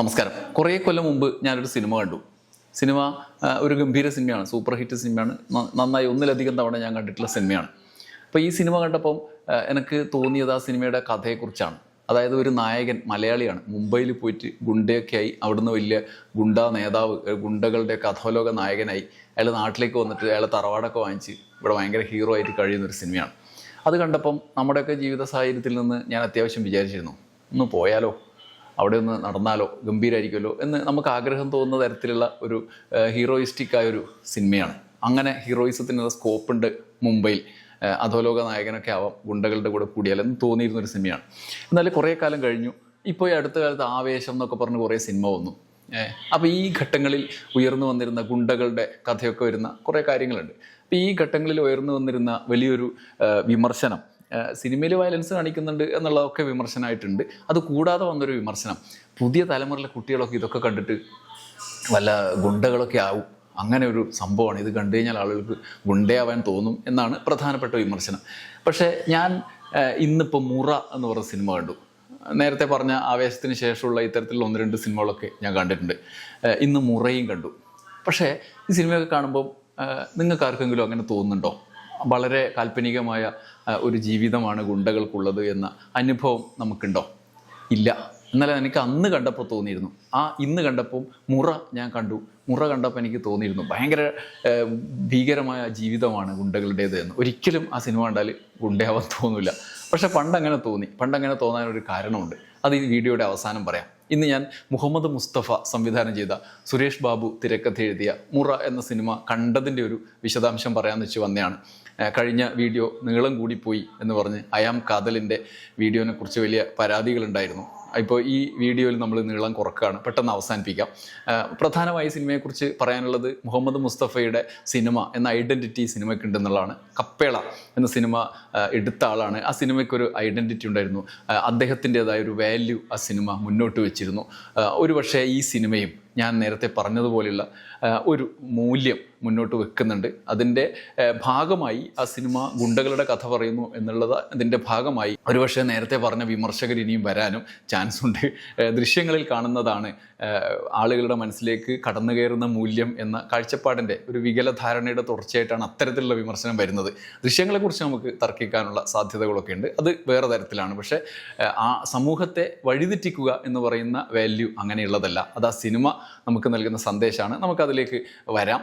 നമസ്കാരം. കുറേ കൊല്ലം മുമ്പ് ഞാനൊരു സിനിമ കണ്ടു. സിനിമ ഒരു ഗംഭീര സിനിമയാണ്. സൂപ്പർ ഹിറ്റ് സിനിമയാണ്. നന്നായി ഒന്നിലധികം തവണ ഞാൻ കണ്ടിട്ടുള്ള സിനിമയാണ്. അപ്പോൾ ഈ സിനിമ കണ്ടപ്പം എനിക്ക് തോന്നിയത് ആ സിനിമയുടെ കഥയെക്കുറിച്ചാണ്. അതായത് ഒരു നായകൻ മലയാളിയാണ്. മുംബൈയിൽ പോയിട്ട് ഗുണ്ടയൊക്കെ ആയി അവിടുന്ന് വലിയ ഗുണ്ട നേതാവ് ഗുണ്ടകളുടെ കഥോലോക നായകനായി അയാൾ നാട്ടിലേക്ക് വന്നിട്ട് അയാൾ തറവാടൊക്കെ വാങ്ങിച്ച് ഇവിടെ ഭയങ്കര ഹീറോ ആയിട്ട് കഴിയുന്ന ഒരു സിനിമയാണ്. അത് കണ്ടപ്പം നമ്മുടെയൊക്കെ ജീവിത സാഹചര്യത്തിൽ നിന്ന് ഞാൻ അത്യാവശ്യം വിചാരിച്ചിരുന്നു ഒന്ന് പോയാലോ? അവിടെ ഒന്ന് നടന്നാലോ? ഗംഭീരമായിരിക്കുമല്ലോ എന്ന് നമുക്ക് ആഗ്രഹം തോന്നുന്ന തരത്തിലുള്ള ഒരു ഹീറോയിസ്റ്റിക് ആയ ഒരു സിനിമയാണ്. അങ്ങനെ ഹീറോയിസത്തിനുള്ള സ്കോപ്പ് ഉണ്ട് മുംബൈയിൽ അധോലോക നായകനൊക്കെ ആവാം ഗുണ്ടകളുടെ കൂടെ കൂടിയാൽ എന്ന് തോന്നിയിരുന്ന ഒരു സിനിമയാണ്. എന്നാൽ കുറേ കാലം കഴിഞ്ഞു. ഇപ്പോൾ ഈ അടുത്ത കാലത്ത് ആവേശം എന്നൊക്കെ പറഞ്ഞ് കുറേ സിനിമ വന്നു. അപ്പോൾ ഈ ഘട്ടങ്ങളിൽ ഉയർന്നു വന്നിരുന്ന ഗുണ്ടകളുടെ കഥയൊക്കെ വരുന്ന കുറേ കാര്യങ്ങളുണ്ട്. അപ്പോൾ ഈ ഘട്ടങ്ങളിൽ ഉയർന്നു വന്നിരുന്ന വലിയൊരു വിമർശനം സിനിമയിൽ വയലൻസ് കാണിക്കുന്നുണ്ട് എന്നുള്ളതൊക്കെ വിമർശനമായിട്ടുണ്ട് അത് കൂടാതെ വന്നൊരു വിമർശനം. പുതിയ തലമുറയിലെ കുട്ടികളൊക്കെ ഇതൊക്കെ കണ്ടിട്ട് വല്ല ഗുണ്ടകളൊക്കെ ആവും. അങ്ങനെ ഒരു സംഭവമാണ്. ഇത് കണ്ടു കഴിഞ്ഞാൽ ആളുകൾക്ക് ഗുണ്ടയാവാൻ തോന്നും എന്നാണ് പ്രധാനപ്പെട്ട വിമർശനം. പക്ഷേ ഞാൻ ഇന്നിപ്പോൾ മുറ എന്ന് പറഞ്ഞ സിനിമ കണ്ടു. നേരത്തെ പറഞ്ഞ ആവേശത്തിന് ശേഷമുള്ള ഇത്തരത്തിലുള്ള ഒന്ന് രണ്ട് സിനിമകളൊക്കെ ഞാൻ കണ്ടിട്ടുണ്ട്. ഇന്ന് മുറയും കണ്ടു. പക്ഷേ ഈ സിനിമയൊക്കെ കാണുമ്പോൾ നിങ്ങൾക്ക് ആർക്കെങ്കിലും അങ്ങനെ തോന്നുന്നുണ്ടോ? വളരെ കാൽപ്പനികമായ ഒരു ജീവിതമാണ് ഗുണ്ടകൾക്കുള്ളത് എന്ന അനുഭവം നമുക്കുണ്ടോ? ഇല്ല. എന്നാലും എനിക്ക് അന്ന് കണ്ടപ്പോൾ തോന്നിയിരുന്നു. ആ ഇന്ന് കണ്ടപ്പോൾ മുറ ഞാൻ കണ്ടു. മുറ കണ്ടപ്പോൾ എനിക്ക് തോന്നിയിരുന്നു. ഭയങ്കര ഭീകരമായ ജീവിതമാണ് ഗുണ്ടകളുടേത് എന്ന്. ഒരിക്കലും ആ സിനിമ കണ്ടാൽ ഗുണ്ടയാവാൻ തോന്നില്ല പക്ഷെ പണ്ടങ്ങനെ തോന്നി. പണ്ടങ്ങനെ തോന്നാനൊരു കാരണമുണ്ട്. അത് ഈ വീഡിയോയുടെ അവസാനം പറയാം. ഇന്ന് ഞാൻ മുഹമ്മദ് മുസ്തഫ സംവിധാനം ചെയ്ത സുരേഷ് ബാബു തിരക്കഥ എഴുതിയ മുറ എന്ന സിനിമ കണ്ടതിന്റെ ഒരു വിശദാംശം പറയാമെന്ന് വെച്ച് വന്നതാണ്. കഴിഞ്ഞ വീഡിയോ നീളം കൂടിപ്പോയി എന്ന് പറഞ്ഞ് അയാം കാതലിന്റെ വീഡിയോനെ കുറിച്ച് വലിയ പരാതികളുണ്ടായിരുന്നു. ഇപ്പോൾ ഈ വീഡിയോയിൽ നമ്മൾ നീളം കുറക്കുകയാണ് പെട്ടെന്ന് അവസാനിപ്പിക്കാം. പ്രധാനമായ സിനിമയെക്കുറിച്ച് പറയാനുള്ളത് മുഹമ്മദ് മുസ്തഫയുടെ സിനിമ എന്ന ഐഡന്റിറ്റി സിനിമയ്ക്ക് ഉണ്ടെന്നുള്ളതാണ് കപ്പേള എന്ന സിനിമ എടുത്ത ആളാണ്. ആ സിനിമയ്ക്കൊരു ഐഡന്റിറ്റി ഉണ്ടായിരുന്നു. അദ്ദേഹത്തിന്റെതായ ഒരു വാല്യൂ ആ സിനിമ മുന്നോട്ട് വെച്ചിരുന്നു. ഒരു പക്ഷേ ഈ സിനിമയും ഞാൻ നേരത്തെ പറഞ്ഞതുപോലെയുള്ള ഒരു മൂല്യം മുന്നോട്ട് വെക്കുന്നുണ്ട്. അതിന്റെ ഭാഗമായി ആ സിനിമ ഗുണ്ടകളുടെ കഥ പറയുന്നു എന്നുള്ളത് അതിന്റെ ഭാഗമായി. ഒരുപക്ഷെ നേരത്തെ പറഞ്ഞ വിമർശകർ ഇനിയും വരാനും ചാൻസ് ഉണ്ട്. ദൃശ്യങ്ങളിൽ കാണുന്നതാണ് ആളുകളുടെ മനസ്സിലേക്ക് കടന്നു കയറുന്ന മൂല്യം എന്ന കാഴ്ചപ്പാടിന്റെ ഒരു വികലധാരണയുടെ തുടർച്ചയായിട്ടാണ് അത്തരത്തിലുള്ള വിമർശനം വരുന്നത്. ദൃശ്യങ്ങളെക്കുറിച്ച് നമുക്ക് തർക്കിക്കാനുള്ള സാധ്യതകളൊക്കെ ഉണ്ട്. അത് വേറെ തരത്തിലാണ്. പക്ഷേ ആ സമൂഹത്തെ വഴിതെറ്റിക്കുക എന്ന് പറയുന്ന വാല്യൂ അങ്ങനെയുള്ളതല്ല. അത് ആ സിനിമ നമുക്ക് നൽകുന്ന സന്ദേശമാണ്. നമുക്കതിലേക്ക് വരാം.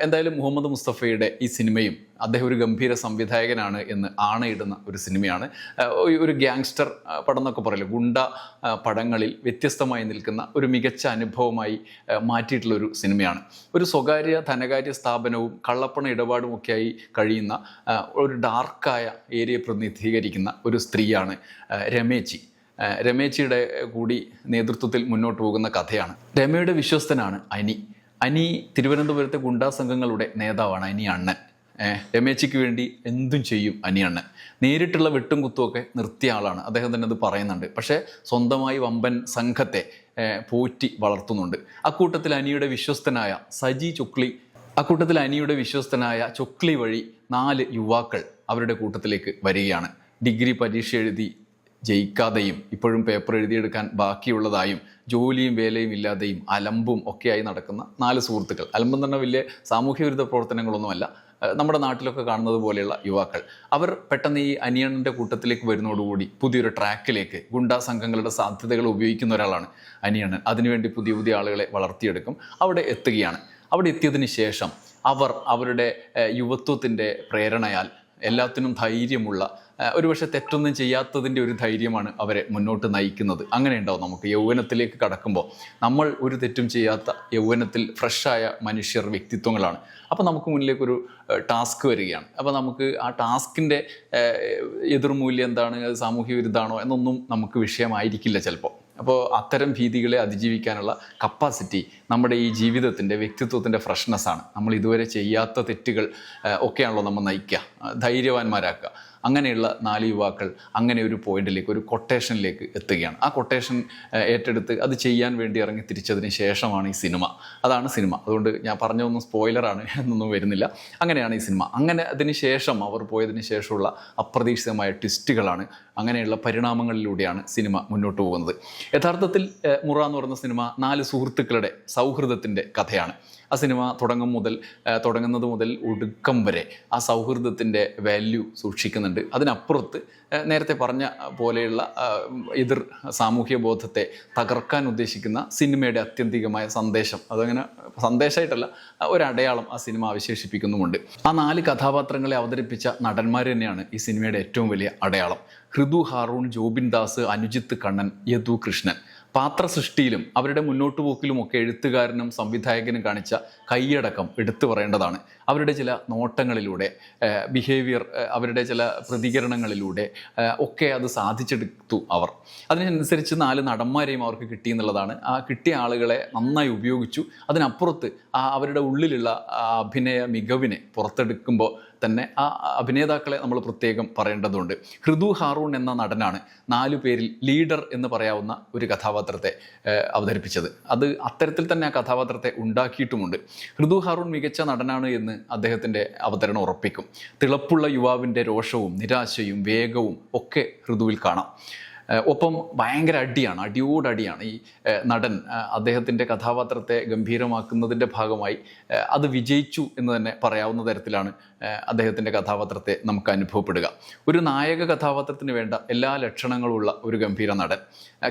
എന്തായാലും മുഹമ്മദ് മുസ്തഫയുടെ ഈ സിനിമയും അദ്ദേഹം ഒരു ഗംഭീര സംവിധായകനാണ് എന്ന് ആണയിടുന്ന ഒരു സിനിമയാണ്. ഒരു- ഗ്യാങ്സ്റ്റർ പടം എന്നൊക്കെ പറയില്ല ഗുണ്ട പടങ്ങളിൽ വ്യത്യസ്തമായി നിൽക്കുന്ന ഒരു മികച്ച അനുഭവമായി മാറ്റിയിട്ടുള്ള ഒരു സിനിമയാണ്. ഒരു സ്വകാര്യ ധനകാര്യ സ്ഥാപനവും കള്ളപ്പണ ഇടപാടുമൊക്കെയായി കഴിയുന്ന ഒരു ഡാർക്കായ ഏരിയ പ്രതിനിധീകരിക്കുന്ന ഒരു സ്ത്രീയാണ് രമേച്ചി. രമേച്ചിയുടെ കൂടി നേതൃത്വത്തിൽ മുന്നോട്ട് പോകുന്ന കഥയാണ്. രമയുടെ വിശ്വസ്തനാണ് അനി. അനി തിരുവനന്തപുരത്തെ ഗുണ്ടാ സംഘങ്ങളുടെ നേതാവാണ് അനി അണ്ണൻ. ഏഹ് രമേച്ചിക്ക് വേണ്ടി എന്തും ചെയ്യും അനി അണ്ണൻ. നേരിട്ടുള്ള വെട്ടും കുത്തുമൊക്കെ നിർത്തിയ ആളാണ്. അദ്ദേഹം തന്നെ അത് പറയുന്നുണ്ട്. പക്ഷേ സ്വന്തമായി വമ്പൻ സംഘത്തെ പോറ്റി വളർത്തുന്നുണ്ട്. അക്കൂട്ടത്തിൽ അനിയുടെ വിശ്വസ്തനായ സജി ചുക്ലി അക്കൂട്ടത്തിൽ അനിയുടെ വിശ്വസ്തനായ ചുക്ലി വഴി നാല് യുവാക്കൾ അവരുടെ കൂട്ടത്തിലേക്ക് വരികയാണ്. ഡിഗ്രി പരീക്ഷ എഴുതി ജയിക്കാതെയും ഇപ്പോഴും പേപ്പർ എഴുതിയെടുക്കാൻ ബാക്കിയുള്ളതായും ജോലിയും വേലയും ഇല്ലാതെയും അലമ്പും ഒക്കെയായി നടക്കുന്ന നാല് സുഹൃത്തുക്കൾ. അലമ്പം തന്നെ വലിയ സാമൂഹ്യ വിരുദ്ധ പ്രവർത്തനങ്ങളൊന്നുമല്ല. നമ്മുടെ നാട്ടിലൊക്കെ കാണുന്നത് പോലെയുള്ള യുവാക്കൾ. അവർ പെട്ടെന്ന് ഈ അനിയണ്ണന്റെ കൂട്ടത്തിലേക്ക് വരുന്നതോടുകൂടി പുതിയൊരു ട്രാക്കിലേക്ക് ഗുണ്ടാ സംഘങ്ങളുടെ സാധ്യതകൾ ഉപയോഗിക്കുന്ന ഒരാളാണ് അനിയണ്ണൻ. അതിനുവേണ്ടി പുതിയ പുതിയ ആളുകളെ വളർത്തിയെടുക്കും. അവിടെ എത്തുകയാണ്. അവിടെ എത്തിയതിന് ശേഷം അവർ അവരുടെ യുവത്വത്തിന്റെ പ്രേരണയാൽ എല്ലാത്തിനും ധൈര്യമുള്ള ഒരുപക്ഷെ തെറ്റൊന്നും ചെയ്യാത്തതിന്റെ ഒരു ധൈര്യമാണ് അവരെ മുന്നോട്ട് നയിക്കുന്നത്. അങ്ങനെ ഉണ്ടാവും നമുക്ക്. യൗവനത്തിലേക്ക് കടക്കുമ്പോൾ നമ്മൾ ഒരു തെറ്റും ചെയ്യാത്ത യൗവനത്തിൽ ഫ്രഷായ മനുഷ്യർ വ്യക്തിത്വങ്ങളാണ്. അപ്പോൾ നമുക്ക് മുന്നിലേക്കൊരു ടാസ്ക് വരികയാണ്. അപ്പോൾ നമുക്ക് ആ ടാസ്കിന്റെ എതിർമൂല്യം എന്താണ്? അത് സാമൂഹ്യ വിരുദ്ധാണോ എന്നൊന്നും നമുക്ക് വിഷയമായിരിക്കില്ല ചിലപ്പോൾ. അപ്പോൾ അത്തരം ഭീതികളെ അതിജീവിക്കാനുള്ള കപ്പാസിറ്റി നമ്മുടെ ഈ ജീവിതത്തിന്റെ വ്യക്തിത്വത്തിന്റെ ഫ്രഷ്നെസ്സാണ് നമ്മൾ ഇതുവരെ ചെയ്യാത്ത തെറ്റുകൾ ഒക്കെയാണല്ലോ നമ്മൾ നയിക്കുക ധൈര്യവാന്മാരാക്കുക. അങ്ങനെയുള്ള നാല് യുവാക്കൾ അങ്ങനെ ഒരു പോയിന്റിലേക്ക് ഒരു കൊട്ടേഷനിലേക്ക് എത്തുകയാണ്. ആ കൊട്ടേഷൻ ഏറ്റെടുത്ത് അത് ചെയ്യാൻ വേണ്ടി ഇറങ്ങി തിരിച്ചതിന് ശേഷമാണ് ഈ സിനിമ. അതാണ് സിനിമ. അതുകൊണ്ട് ഞാൻ പറഞ്ഞതൊന്നും സ്പോയിലറാണ് എന്നൊന്നും വരുന്നില്ല. അങ്ങനെയാണ് ഈ സിനിമ. അങ്ങനെ അതിന് ശേഷം അവർ പോയതിന് ശേഷമുള്ള അപ്രതീക്ഷിതമായ ട്വിസ്റ്റുകളാണ് അങ്ങനെയുള്ള പരിണാമങ്ങളിലൂടെയാണ് സിനിമ മുന്നോട്ട് പോകുന്നത്. യഥാർത്ഥത്തിൽ മുറ എന്ന് പറയുന്ന സിനിമ നാല് സുഹൃത്തുക്കളുടെ സൗഹൃദത്തിന്റെ കഥയാണ്. ആ സിനിമ തുടങ്ങും മുതൽ തുടങ്ങുന്നത് മുതൽ ഒടുക്കം വരെ ആ സൗഹൃദത്തിന്റെ വാല്യൂ സൂക്ഷിക്കുന്നുണ്ട്. അതിനപ്പുറത്ത് നേരത്തെ പറഞ്ഞ പോലെയുള്ള എതിർ സാമൂഹ്യ ബോധത്തെ തകർക്കാൻ ഉദ്ദേശിക്കുന്ന സിനിമയുടെ അത്യന്തികമായ സന്ദേശം. അതങ്ങനെ സന്ദേശമായിട്ടല്ല ഒരടയാളം ആ സിനിമ അവശേഷിപ്പിക്കുന്നുമുണ്ട്. ആ നാല് കഥാപാത്രങ്ങളെ അവതരിപ്പിച്ച നടന്മാർ തന്നെയാണ് ഈ സിനിമയുടെ ഏറ്റവും വലിയ അടയാളം. ഹൃദു ഹാറൂൺ ജോബിൻ ദാസ് അനുജിത്ത് കണ്ണൻ യദു കൃഷ്ണൻ. പാത്രസൃഷ്ടിയിലും അവരുടെ മുന്നോട്ട് പോക്കിലും ഒക്കെ എഴുത്തുകാരനും സംവിധായകനും കാണിച്ച കൈയടക്കം എടുത്തു പറയേണ്ടതാണ്. അവരുടെ ചില നോട്ടങ്ങളിലൂടെ ബിഹേവിയർ അവരുടെ ചില പ്രതികരണങ്ങളിലൂടെ ഒക്കെ അത് സാധിച്ചെടുത്തു അവർ. അതിനനുസരിച്ച് നാല് നടന്മാരെയും അവർക്ക് കിട്ടി എന്നുള്ളതാണ്. ആ കിട്ടിയ ആളുകളെ നന്നായി ഉപയോഗിച്ചു. അതിനപ്പുറത്ത് ആ അവരുടെ ഉള്ളിലുള്ള അഭിനയ മികവിനെ പുറത്തെടുക്കുമ്പോൾ തന്നെ ആ അഭിനേതാക്കളെ നമ്മൾ പ്രത്യേകം പറയേണ്ടതുണ്ട്. ഹൃദു ഹാറൂൺ എന്ന നടനാണ് നാലു പേരിൽ ലീഡർ എന്ന് പറയാവുന്ന ഒരു കഥാപാത്രത്തെ അവതരിപ്പിച്ചത്. അത് അത്തരത്തിൽ തന്നെ ആ കഥാപാത്രത്തെ ഉണ്ടാക്കിയിട്ടുമുണ്ട്. ഹൃദു ഹാറൂൺ മികച്ച നടനാണ് എന്ന് അദ്ദേഹത്തിന്റെ അവതരണം ഉറപ്പിക്കും. തിളപ്പുള്ള യുവാവിന്റെ രോഷവും നിരാശയും വേഗവും ഒക്കെ ഹൃദുവിൽ കാണാം. ഒപ്പം ഭയങ്കര അടിയാണ് അടിയോടടിയാണ് ഈ നടൻ അദ്ദേഹത്തിന്റെ കഥാപാത്രത്തെ ഗംഭീരമാക്കുന്നതിന്റെ ഭാഗമായി അത് വിജയിച്ചു എന്ന് തന്നെ പറയാവുന്ന തരത്തിലാണ് അദ്ദേഹത്തിന്റെ കഥാപാത്രത്തെ നമുക്ക് അനുഭവപ്പെടുക. ഒരു നായക കഥാപാത്രത്തിന് വേണ്ട എല്ലാ ലക്ഷണങ്ങളുമുള്ള ഒരു ഗംഭീര നടൻ.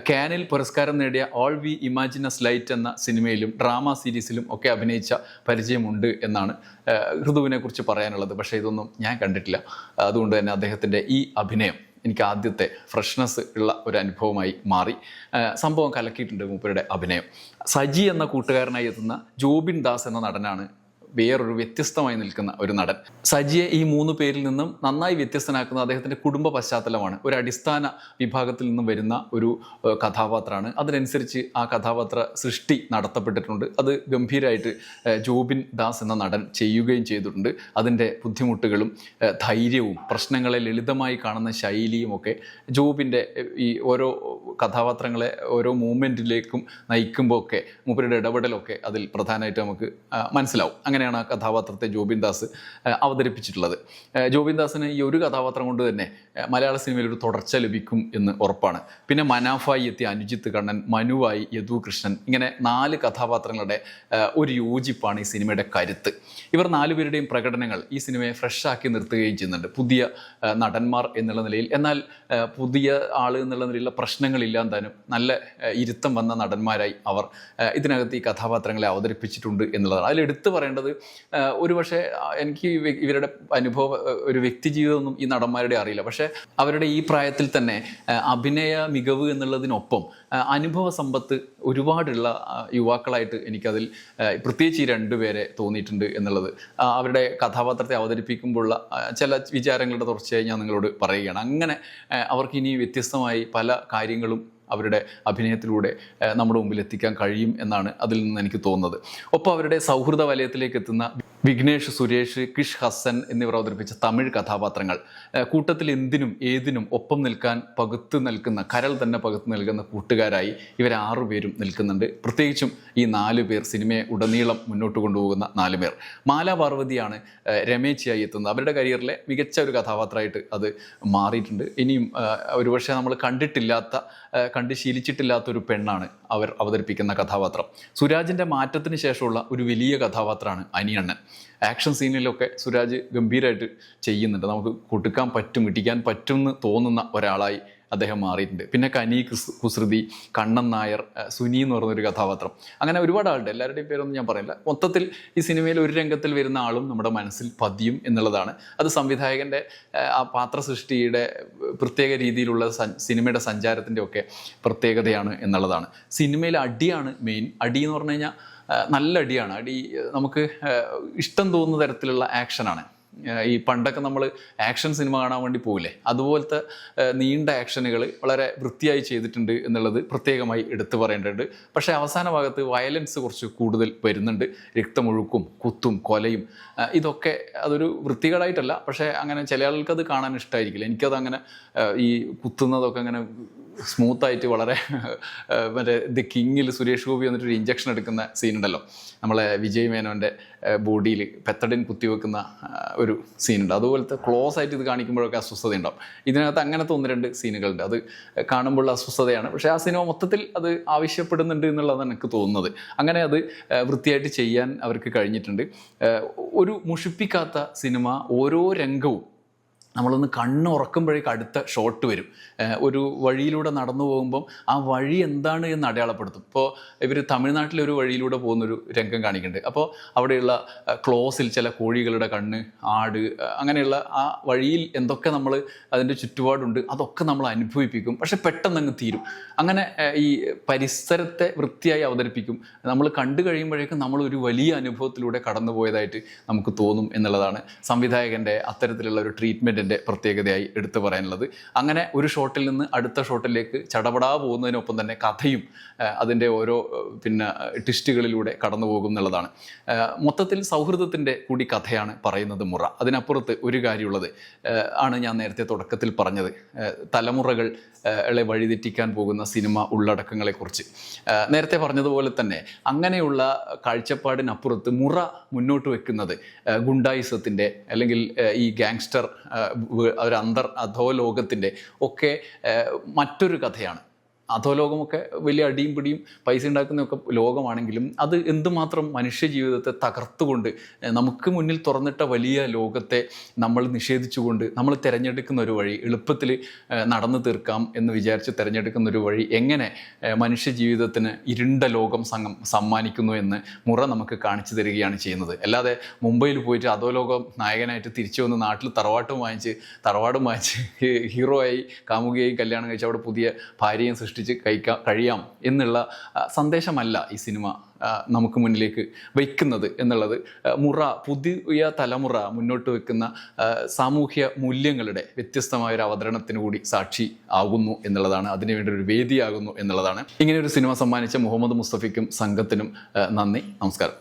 കാനിൽ പുരസ്കാരം നേടിയ ഓൾ വി ഇമാജിനസ് ലൈറ്റ് എന്ന സിനിമയിലും ഡ്രാമ സീരീസിലും ഒക്കെ അഭിനയിച്ച പരിചയമുണ്ട് എന്നാണ് ഋതുവിനെക്കുറിച്ച് ഋതുവിനെ കുറിച്ച് പറയാനുള്ളത്. പക്ഷേ ഇതൊന്നും ഞാൻ കണ്ടിട്ടില്ല. അതുകൊണ്ട് തന്നെ അദ്ദേഹത്തിന്റെ ഈ അഭിനയം എനിക്ക് ആദ്യത്തെ ഫ്രഷ്നെസ് ഉള്ള ഒരു അനുഭവമായി മാറി. സംഭവം കലക്കിയിട്ടുണ്ട് മൂപ്പരുടെ അഭിനയം. സജി എന്ന കൂട്ടുകാരനായി എത്തുന്ന ജോബിൻ ദാസ് എന്ന നടനാണ് വേറൊരു വ്യത്യസ്തമായി നിൽക്കുന്ന ഒരു നടൻ. സജിയെ ഈ മൂന്ന് പേരിൽ നിന്നും നന്നായി വ്യത്യസ്തനാക്കുന്ന അദ്ദേഹത്തിന്റെ കുടുംബ പശ്ചാത്തലമാണ്. ഒരു അടിസ്ഥാന വിഭാഗത്തിൽ നിന്നും വരുന്ന ഒരു കഥാപാത്രമാണ്. അതിനനുസരിച്ച് ആ കഥാപാത്ര സൃഷ്ടി നടത്തപ്പെട്ടിട്ടുണ്ട്. അത് ഗംഭീരമായിട്ട് ജോബിൻ ദാസ് എന്ന നടൻ ചെയ്യുകയും ചെയ്തിട്ടുണ്ട്. അതിന്റെ ബുദ്ധിമുട്ടുകളും ധൈര്യവും പ്രശ്നങ്ങളെ ലളിതമായി കാണുന്ന ശൈലിയും ഒക്കെ ജോബിന്റെ ഈ ഓരോ കഥാപാത്രങ്ങളെ ഓരോ മൂമെന്റിലേക്കും നയിക്കുമ്പോൾ ഒക്കെ മൂപ്പരുടെ ഇടപെടലൊക്കെ അതിൽ പ്രധാനമായിട്ട് നമുക്ക് മനസ്സിലാവും. മനസ്സിലാവും അങ്ങനെയാണ് ആ കഥാപാത്രത്തെ ജോബിൻ ദാസ് അവതരിപ്പിച്ചിട്ടുള്ളത്. ജോബിൻ ദാസിന് ഈ ഒരു കഥാപാത്രം കൊണ്ട് തന്നെ മലയാള സിനിമയിൽ ഒരു തുടർച്ച ലഭിക്കും എന്ന് ഉറപ്പാണ്. പിന്നെ മനാഫായി എത്തിയ അനുജിത്ത് കണ്ണൻ മനുവായി യദു കൃഷ്ണൻ ഇങ്ങനെ നാല് കഥാപാത്രങ്ങളുടെ ഒരു യോജിപ്പാണ് ഈ സിനിമയുടെ കരുത്ത്. ഇവർ നാലുപേരുടെയും പ്രകടനങ്ങൾ ഈ സിനിമയെ ഫ്രഷാക്കി നിർത്തുകയും ചെയ്യുന്നുണ്ട്. പുതിയ നടന്മാർ എന്നുള്ള നിലയിൽ. എന്നാൽ പുതിയ ആൾ എന്നുള്ള നിലയിലുള്ള പ്രശ്നങ്ങളില്ലാന്താനും നല്ല ഇരുത്തം വന്ന നടന്മാരായി അവർ ഇതിനകത്ത് ഈ കഥാപാത്രങ്ങളെ അവതരിപ്പിച്ചിട്ടുണ്ട് എന്നുള്ളതാണ്. അതിൽ എടുത്തു പറയേണ്ടത് ഒരുപക്ഷെ എനിക്ക് ഇവരുടെ അനുഭവ ഒരു വ്യക്തി ജീവിതമൊന്നും ഈ നടന്മാരുടെ അറിയില്ല. പക്ഷേ അവരുടെ ഈ പ്രായത്തിൽ തന്നെ അഭിനയ മികവ് എന്നുള്ളതിനൊപ്പം അനുഭവ സമ്പത്ത് ഒരുപാടുള്ള യുവാക്കളായിട്ട് എനിക്കതിൽ പ്രത്യേകിച്ച് ഈ രണ്ടുപേരെ തോന്നിയിട്ടുണ്ട് എന്നുള്ളത് അവരുടെ കഥാപാത്രത്തെ അവതരിപ്പിക്കുമ്പോഴുള്ള ചില വിചാരങ്ങളുടെ തുടർച്ചയായി ഞാൻ നിങ്ങളോട് പറയുകയാണ്. അങ്ങനെ അവർക്ക് ഇനി വ്യത്യസ്തമായി പല കാര്യങ്ങളും അവരുടെ അഭിനയത്തിലൂടെ നമ്മുടെ മുമ്പിൽ എത്തിക്കാൻ കഴിയും എന്നാണ് അതിൽ നിന്ന് എനിക്ക് തോന്നുന്നത്. ഒപ്പം അവരുടെ സൗഹൃദ വലയത്തിലേക്ക് എത്തുന്ന വിഘ്നേഷ് സുരേഷ് കിഷ് ഹസൻ എന്നിവർ അവതരിപ്പിച്ച തമിഴ് കഥാപാത്രങ്ങൾ. കൂട്ടത്തിൽ എന്തിനും ഏതിനും ഒപ്പം നിൽക്കാൻ പകുത്തു നിൽക്കുന്ന കരൾ തന്നെ പകുത്തു നിൽക്കുന്ന കൂട്ടുകാരായി ഇവർ ആറുപേരും നിൽക്കുന്നുണ്ട്. പ്രത്യേകിച്ചും ഈ നാല് പേർ സിനിമയെ ഉടനീളം മുന്നോട്ട് കൊണ്ടുപോകുന്ന നാല് പേർ. മാല പാർവതിയാണ് രമേശിയായി എത്തുന്നത്. അവരുടെ കരിയറിലെ മികച്ച ഒരു കഥാപാത്രമായിട്ട് അത് മാറിയിട്ടുണ്ട്. ഇനിയും ഒരുപക്ഷെ നമ്മൾ കണ്ടിട്ടില്ലാത്ത കണ്ട് ശീലിച്ചിട്ടില്ലാത്ത ഒരു പെണ്ണാണ് അവർ അവതരിപ്പിക്കുന്ന കഥാപാത്രം. സുരാജിന്റെ മാറ്റത്തിന് ശേഷമുള്ള ഒരു വലിയ കഥാപാത്രമാണ് അനിയണ്ണൻ. ആക്ഷൻ സീനിലൊക്കെ സുരാജ് ഗംഭീരമായിട്ട് ചെയ്യുന്നുണ്ട്. നമുക്ക് കൊടുക്കാൻ പറ്റും ഇട്ടിക്കാൻ പറ്റും എന്ന് തോന്നുന്ന ഒരാളായി അദ്ദേഹം മാറിയിട്ടുണ്ട്. പിന്നെ കനി കുസ് കുസൃതി കണ്ണൻ നായർ സുനി എന്ന് പറയുന്നൊരു കഥാപാത്രം. അങ്ങനെ ഒരുപാട് ആളുണ്ട്. എല്ലാവരുടെയും പേരൊന്നും ഞാൻ പറയില്ല. മൊത്തത്തിൽ ഈ സിനിമയിൽ ഒരു രംഗത്തിൽ വരുന്ന ആളും നമ്മുടെ മനസ്സിൽ പതിയും എന്നുള്ളതാണ്. അത് സംവിധായകന്റെ ആ, പാത്ര സൃഷ്ടിയുടെ പ്രത്യേക രീതിയിലുള്ള സിനിമയുടെ സഞ്ചാരത്തിന്റെ ഒക്കെ പ്രത്യേകതയാണ് എന്നുള്ളതാണ്. സിനിമയിൽ അടിയാണ് മെയിൻ അടി എന്ന് പറഞ്ഞു കഴിഞ്ഞാൽ നല്ല അടിയാണ്. അടി നമുക്ക് ഇഷ്ടം തോന്നുന്ന തരത്തിലുള്ള ആക്ഷനാണ്. ഈ പണ്ടൊക്കെ നമ്മൾ ആക്ഷൻ സിനിമ കാണാൻ വേണ്ടി പോവില്ലേ? അതുപോലത്തെ നീണ്ട ആക്ഷനുകൾ വളരെ വൃത്തിയായി ചെയ്തിട്ടുണ്ട് എന്നുള്ളത് പ്രത്യേകമായി എടുത്തു പറയേണ്ടതുണ്ട്. പക്ഷേ അവസാന ഭാഗത്ത് വയലൻസ് കുറച്ച് കൂടുതൽ വരുന്നുണ്ട്. രക്തമൊഴുക്കും കുത്തും കൊലയും ഇതൊക്കെ അതൊരു വൃത്തികളായിട്ടല്ല പക്ഷേ അങ്ങനെ ചില ആൾക്കത് കാണാൻ ഇഷ്ടമായിരിക്കില്ല എനിക്കത് അങ്ങനെ ഈ കുത്തുന്നതൊക്കെ അങ്ങനെ സ്മൂത്തായിട്ട് വളരെ മറ്റേ ദി കിങ്ങിൽ സുരേഷ് ഗോപി വന്നിട്ട് ഒരു ഇഞ്ചക്ഷൻ എടുക്കുന്ന സീൻ ഉണ്ടല്ലോ. നമ്മളെ വിജയ് മേനോന്റെ ബോഡിയിൽ പെത്തഡിൻ കുത്തിവെക്കുന്ന ഒരു സീനുണ്ട് അതുപോലത്തെ ക്ലോസ് ആയിട്ട് ഇത് കാണിക്കുമ്പോഴൊക്കെ അസ്വസ്ഥത ഉണ്ടാവും. ഇതിനകത്ത് അങ്ങനത്തെ ഒന്ന് രണ്ട് സീനുകളുണ്ട്. അത് കാണുമ്പോൾ അസ്വസ്ഥതയാണ്. പക്ഷേ ആ സിനിമ മൊത്തത്തിൽ അത് ആവശ്യപ്പെടുന്നുണ്ട് എന്നുള്ളതാണ് എനിക്ക് തോന്നുന്നത്. അങ്ങനെ അത് വൃത്തിയായിട്ട് ചെയ്യാൻ അവർക്ക് കഴിഞ്ഞിട്ടുണ്ട്. ഒരു മുഷിപ്പിക്കാത്ത സിനിമ ഓരോ രംഗവും നമ്മളൊന്ന് കണ്ണ് ഉറക്കുമ്പോഴേക്ക് അടുത്ത ഷോട്ട് വരും. ഒരു വഴിയിലൂടെ നടന്നു പോകുമ്പം ആ വഴി എന്താണ് എന്ന് അടയാളപ്പെടുത്തും. ഇപ്പോൾ ഇവർ തമിഴ്നാട്ടിലെ ഒരു വഴിയിലൂടെ പോകുന്നൊരു രംഗം കാണിക്കുന്നുണ്ട്. അപ്പോൾ അവിടെയുള്ള ക്ലോസിൽ ചില കോഴികളുടെ കണ്ണ് ആട് അങ്ങനെയുള്ള ആ വഴിയിൽ എന്തൊക്കെ നമ്മൾ അതിന്റെ ചുറ്റുപാടുണ്ട് അതൊക്കെ നമ്മൾ അനുഭവിപ്പിക്കും. പക്ഷെ പെട്ടെന്ന് അങ്ങ് തീരും. അങ്ങനെ ഈ പരിസരത്തെ വൃത്തിയായി അവതരിപ്പിക്കും. നമ്മൾ കണ്ടു കഴിയുമ്പോഴേക്കും നമ്മൾ ഒരു വലിയ അനുഭവത്തിലൂടെ കടന്നു പോയതായിട്ട് നമുക്ക് തോന്നും എന്നുള്ളതാണ് സംവിധായകന്റെ അത്തരത്തിലുള്ള ഒരു ട്രീറ്റ്മെന്റിന്റെ പ്രത്യേകതയായി എടുത്തു പറയാനുള്ളത്. അങ്ങനെ ഒരു ഷോട്ടിൽ നിന്ന് അടുത്ത ഷോട്ടിലേക്ക് ചടപടാ പോകുന്നതിനൊപ്പം തന്നെ കഥയും അതിന്റെ ഓരോ പിന്നെ ടിസ്റ്റുകളിലൂടെ കടന്നു പോകും എന്നുള്ളതാണ്. മൊത്തത്തിൽ സൗഹൃദത്തിന്റെ കൂടി കഥയാണ് പറയുന്നത് മുറ. അതിനപ്പുറത്ത് ഒരു കാര്യമുള്ളത് ആണ് ഞാൻ നേരത്തെ തുടക്കത്തിൽ പറഞ്ഞത്. തലമുറകൾ ളെ വഴിതെറ്റിക്കാൻ പോകുന്ന സിനിമ ഉള്ളടക്കങ്ങളെക്കുറിച്ച്. നേരത്തെ പറഞ്ഞതുപോലെ തന്നെ അങ്ങനെയുള്ള കാഴ്ചപ്പാടിനപ്പുറത്ത് മുറ മുന്നോട്ട് വെക്കുന്നത് ഗുണ്ടായിസത്തിന്റെ അല്ലെങ്കിൽ ഈ ഗാങ്സ്റ്റർ ഒരു അന്തർ അധോലോകത്തിന്റെ ഒക്കെ മറ്റൊരു കഥയാണ്. അധോലോകമൊക്കെ വലിയ അടിയും പിടിയും പൈസ ഉണ്ടാക്കുന്നതൊക്കെ ലോകമാണെങ്കിലും അത് എന്തുമാത്രം മനുഷ്യ ജീവിതത്തെ തകർത്തുകൊണ്ട് നമുക്ക് മുന്നിൽ തുറന്നിട്ട വലിയ ലോകത്തെ നമ്മൾ നിഷേധിച്ചുകൊണ്ട് നമ്മൾ തിരഞ്ഞെടുക്കുന്ന ഒരു വഴി എളുപ്പത്തിൽ നടന്നു തീർക്കാം എന്ന് വിചാരിച്ച് തിരഞ്ഞെടുക്കുന്ന ഒരു വഴി എങ്ങനെ മനുഷ്യ ജീവിതത്തിന് ഇരുണ്ട ലോകം സംഘം സമ്മാനിക്കുന്നു എന്ന് മുറ നമുക്ക് കാണിച്ചു തരികയാണ് ചെയ്യുന്നത്. അല്ലാതെ മുംബൈയിൽ പോയിട്ട് അധോലോകം നായകനായിട്ട് തിരിച്ചു വന്ന് നാട്ടിൽ തറവാട്ടും വാങ്ങിച്ച് തറവാടും വാങ്ങിച്ച് ഹീറോ ആയി കാമുകിയായി കല്യാണം കഴിച്ച് അവിടെ പുതിയ ഭാര്യയും സൃഷ്ടിച്ച് കഴിക്കാം കഴിയാം എന്നുള്ള സന്ദേശമല്ല ഈ സിനിമ നമുക്ക് മുന്നിലേക്ക് വയ്ക്കുന്നത് എന്നുള്ളത്. മുറ പുതിയ തലമുറ മുന്നോട്ട് വെക്കുന്ന സാമൂഹ്യ മൂല്യങ്ങളുടെ വ്യത്യസ്തമായ ഒരു അവതരണത്തിന് കൂടി സാക്ഷി ആകുന്നു എന്നുള്ളതാണ്. അതിനുവേണ്ടി ഒരു വേദിയാകുന്നു എന്നുള്ളതാണ്. ഇങ്ങനെ ഒരു സിനിമ സമ്മാനിച്ച മുഹമ്മദ് മുസ്തഫിക്കും സംഘത്തിനും നന്ദി നമസ്കാരം.